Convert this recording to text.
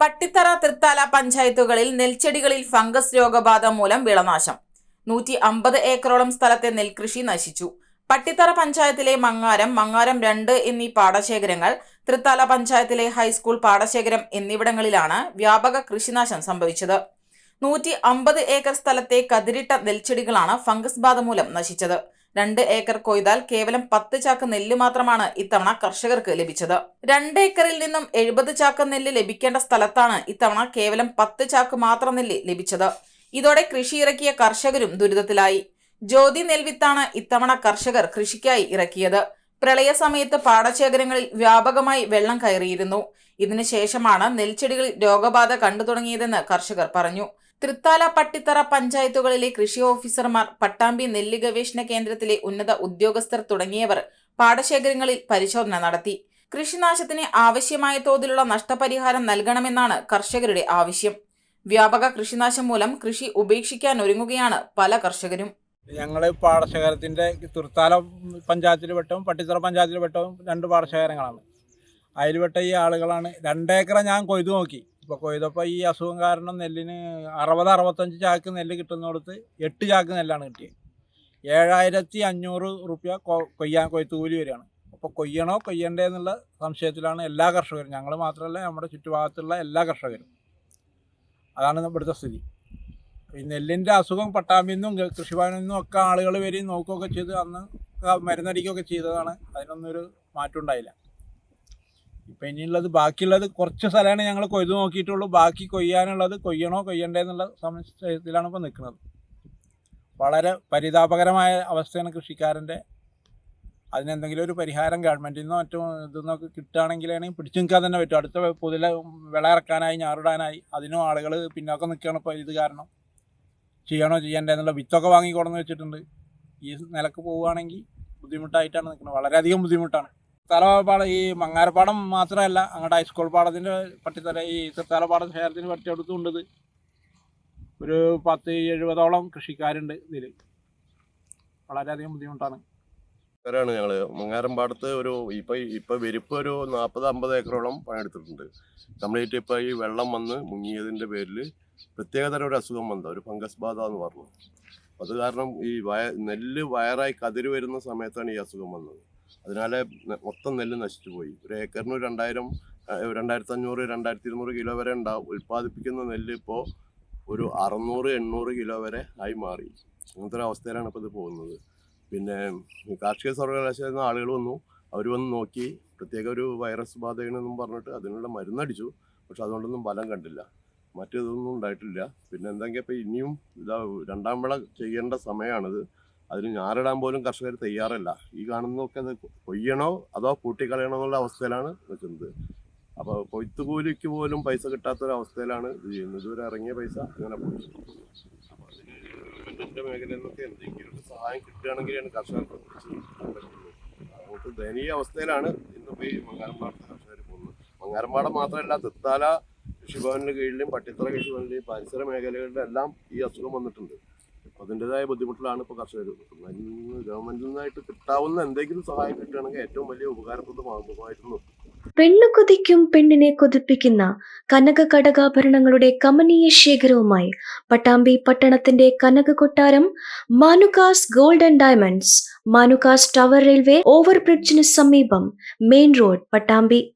പട്ടിത്തറ തൃത്താല പഞ്ചായത്തുകളിൽ നെൽച്ചെടികളിൽ ഫംഗസ് രോഗബാധ മൂലം വിളനാശം. നൂറ്റി അമ്പത് ഏക്കറോളം സ്ഥലത്തെ നെൽകൃഷി നശിച്ചു. പട്ടിത്തറ പഞ്ചായത്തിലെ മങ്ങാരം മങ്ങാരം രണ്ട് എന്നീ പാടശേഖരങ്ങൾ തൃത്താല പഞ്ചായത്തിലെ ഹൈസ്കൂൾ പാടശേഖരം എന്നിവിടങ്ങളിലാണ് വ്യാപക കൃഷിനാശം സംഭവിച്ചത്. നൂറ്റി അമ്പത് ഏക്കർ സ്ഥലത്തെ കതിരിട്ട നെൽച്ചെടികളാണ് ഫംഗസ് ബാധ മൂലം നശിച്ചത്. രണ്ട് ഏക്കർ കൊയ്താൽ കേവലം പത്ത് ചാക്ക് നെല്ല് മാത്രമാണ് ഇത്തവണ കർഷകർക്ക് ലഭിച്ചത്. രണ്ട് ഏക്കറിൽ നിന്നും എഴുപത് ചാക്ക് നെല്ല് ലഭിക്കേണ്ട സ്ഥലത്താണ് ഇത്തവണ കേവലം പത്ത് ചാക്ക് മാത്രം നെല്ല് ലഭിച്ചത്. ഇതോടെ കൃഷി ഇറക്കിയ കർഷകരും ദുരിതത്തിലായി. ജ്യോതി നെൽവിത്താണ് ഇത്തവണ കർഷകർ കൃഷിക്കായി ഇറക്കിയത്. പ്രളയ സമയത്ത് പാടശേഖരങ്ങളിൽ വ്യാപകമായി വെള്ളം കയറിയിരുന്നു. ഇതിനുശേഷമാണ് നെൽച്ചെടികളിൽ രോഗബാധ കണ്ടു തുടങ്ങിയതെന്ന് കർഷകർ പറഞ്ഞു. തൃത്താല പട്ടിത്തറ പഞ്ചായത്തുകളിലെ കൃഷി ഓഫീസർമാർ പട്ടാമ്പി നെല്ല് ഗവേഷണ കേന്ദ്രത്തിലെ ഉന്നത ഉദ്യോഗസ്ഥർ തുടങ്ങിയവർ പാടശേഖരങ്ങളിൽ പരിശോധന നടത്തി. കൃഷിനാശത്തിന് ആവശ്യമായ തോതിലുള്ള നഷ്ടപരിഹാരം നൽകണമെന്നാണ് കർഷകരുടെ ആവശ്യം. വ്യാപക കൃഷിനാശം മൂലം കൃഷി ഉപേക്ഷിക്കാൻ ഒരുങ്ങുകയാണ് പല കർഷകരും. ഞങ്ങൾ പാടശേഖരത്തിന്റെ തൃത്താല പഞ്ചായത്തിൽ വെട്ടവും പട്ടിത്തറ പഞ്ചായത്തിൽ വെട്ടവും രണ്ട് പാടശേഖരങ്ങളാണ്. അതിൽ വെട്ട ഈ ആളുകളാണ്. രണ്ടേക്കറ ഞാൻ കൊയ്തു നോക്കി. ഇപ്പോൾ കൊയ്തപ്പോൾ ഈ അസുഖം കാരണം നെല്ലിന് അറുപത് അറുപത്തഞ്ച് ചാക്ക് നെല്ല് കിട്ടുന്നിടത്ത് എട്ട് ചാക്ക് നെല്ലാണ് കിട്ടിയത് ഏഴായിരത്തി അഞ്ഞൂറ് റുപ്യ കൊയ്യാൻ കൊയ്ത്തുകൂലി വരികയാണ് അപ്പോൾ കൊയ്യണോ കൊയ്യണ്ടേ എന്നുള്ള സംശയത്തിലാണ് എല്ലാ കർഷകരും. ഞങ്ങൾ മാത്രമല്ല നമ്മുടെ ചുറ്റുഭാഗത്തുള്ള എല്ലാ കർഷകരും. അതാണ് ഇവിടുത്തെ സ്ഥിതി. ഈ നെല്ലിന്റെ അസുഖം പട്ടാമ്പിൽ നിന്നും കൃഷിഭവനിൽ നിന്നും ഒക്കെ ആളുകൾ വരി നോക്കുകയൊക്കെ ചെയ്ത് അന്ന് മരുന്നടിക്കുകയൊക്കെ ചെയ്തതാണ്. അതിനൊന്നും ഒരു മാറ്റം ഉണ്ടായില്ല. ഇപ്പം ഇനിയുള്ളത് ബാക്കിയുള്ളത് കുറച്ച് സ്ഥലമാണ് ഞങ്ങൾ കൊയ്തു നോക്കിയിട്ടുള്ളൂ. ബാക്കി കൊയ്യാനുള്ളത് കൊയ്യണോ കൊയ്യണ്ടേ എന്നുള്ള സംശയത്തിലാണ് ഇപ്പോൾ നിൽക്കുന്നത്. വളരെ പരിതാപകരമായ അവസ്ഥയാണ് കൃഷിക്കാരന്റെ. അതിനെന്തെങ്കിലും ഒരു പരിഹാരം ഗവൺമെന്റിൽ നിന്നോ മറ്റോ ഇതെന്നൊക്കെ കിട്ടുകയാണെങ്കിലാണ് പിടിച്ചു നിൽക്കാൻ തന്നെ പറ്റും. അടുത്ത പുതിയ വിള ഇറക്കാനായി ഞാറിടാനായി അതിനും ആളുകൾ പിന്നോക്കം നിൽക്കുകയാണ് ഇപ്പോൾ ഇത് കാരണം. ചെയ്യണോ ചെയ്യണ്ടേ എന്നുള്ള വിത്തൊക്കെ വാങ്ങി കൊണ്ടുവന്ന് വെച്ചിട്ടുണ്ട്. ഈ നിലയ്ക്ക് പോവുകയാണെങ്കിൽ ബുദ്ധിമുട്ടായിട്ടാണ് നിൽക്കുന്നത്. വളരെയധികം ബുദ്ധിമുട്ടാണ്. തലപാടം ഈ മങ്ങാരപ്പാടം മാത്രമല്ല അങ്ങോട്ട് ഹൈസ്കൂൾ പാടത്തിന്റെ പട്ടിത്തല ഈ തലപാടം പറ്റി എടുത്തുകൊണ്ട് ഒരു പത്ത് എഴുപതോളം കൃഷിക്കാരുണ്ട് ഇതിൽ വളരെയധികം ബുദ്ധിമുട്ടാണ്. ാണ് ഞങ്ങൾ മങ്ങാരമ്പാടത്ത് ഒരു ഇപ്പൊ ഇപ്പൊ വെരിപ്പ് ഒരു നാൽപ്പത് അമ്പത് ഏക്കറോളം പണിയെടുത്തിട്ടുണ്ട്. കംപ്ലീറ്റ് ഇപ്പൊ ഈ വെള്ളം വന്ന് മുങ്ങിയതിന്റെ പേരിൽ പ്രത്യേകതരം ഒരു അസുഖം വന്ന. ഒരു ഫംഗസ് ബാധ എന്ന് പറഞ്ഞു. അത് കാരണം ഈ വയ നെല്ല് വയറായി കതിര് വരുന്ന സമയത്താണ് ഈ അസുഖം വന്നത്. അതിനാലെ ന- മൊത്തം നെല്ല് നശിച്ചു പോയി. ഒരു ഏക്കറിന് രണ്ടായിരം രണ്ടായിരത്തി അഞ്ഞൂറ് രണ്ടായിരത്തി ഇരുന്നൂറ് കിലോ വരെ ഉണ്ടാവും ഉൽപ്പാദിപ്പിക്കുന്ന നെല്ല് ഇപ്പോൾ ഒരു അറുന്നൂറ് എണ്ണൂറ് കിലോ വരെ ആയി മാറി. അങ്ങനത്തെ ഒരു അവസ്ഥയിലാണ് ഇപ്പോൾ ഇത് പോകുന്നത്. പിന്നെ കാർഷിക സർവകലാശാല ആളുകൾ വന്നു. അവർ വന്ന് നോക്കി. പ്രത്യേക ഒരു വൈറസ് ബാധയാണെന്നും പറഞ്ഞിട്ട് അതിനുള്ള മരുന്നടിച്ചു. പക്ഷെ അതുകൊണ്ടൊന്നും ഫലം കണ്ടില്ല. മറ്റേതൊന്നും ഉണ്ടായിട്ടില്ല. പിന്നെ എന്തെങ്കിലും ഇപ്പം ഇനിയും ഇതാ രണ്ടാം വിള ചെയ്യേണ്ട സമയമാണിത്. അതിന് ഞാറിടാൻ പോലും കർഷകർ തയ്യാറല്ല. ഈ കാണുന്നതൊക്കെ അത് കൊയ്യണോ അതോ പൂട്ടിക്കളയണോ എന്നുള്ള അവസ്ഥയിലാണ് നിൽക്കുന്നത്. അപ്പോൾ കൊയ്ത്തുകൂലിക്ക് പോലും പൈസ കിട്ടാത്തൊരവസ്ഥയിലാണ് ഇത് ചെയ്യുന്നത്. ഇതുവരെ ഇറങ്ങിയ പൈസ അങ്ങനെ പോയി. ഒരു ദയനീയ അവസ്ഥയിലാണ് ഇന്നിപ്പോൾ ഈ മങ്ങാരമ്പാടത്തെ കർഷകർ പോകുന്നത്. മങ്ങാരമ്പാടം മാത്രമല്ല തൃത്താല കൃഷിഭവനിലെ കീഴിലും പട്ടിത്തറ കൃഷിഭവനിലെയും പരിസര മേഖലകളിലെല്ലാം ഈ അസുഖം വന്നിട്ടുണ്ട്. അതിന്റെതായ ബുദ്ധിമുട്ടിലാണ് ഇപ്പോൾ കർഷകർ നിൽക്കുന്നത്. ഗവൺമെന്റിൽ നിന്നായിട്ട് കിട്ടാവുന്ന എന്തെങ്കിലും സഹായം കിട്ടുകയാണെങ്കിൽ ഏറ്റവും വലിയ ഉപകാരപ്രദമാകുമായിരുന്നു. പെണ്ണു കൊതിക്കും പെണ്ണിനെ കൊതിപ്പിക്കുന്ന കനക കടകാഭരണങ്ങളുടെ കമനീയ ശേഖരവുമായി പട്ടാമ്പി പട്ടണത്തിന്റെ കനക കൊട്ടാരം Manukas gold and diamonds Manukas tower railway ഓവർബ്രിഡ്ജിന് സമീപം മെയിൻ റോഡ് പട്ടാമ്പി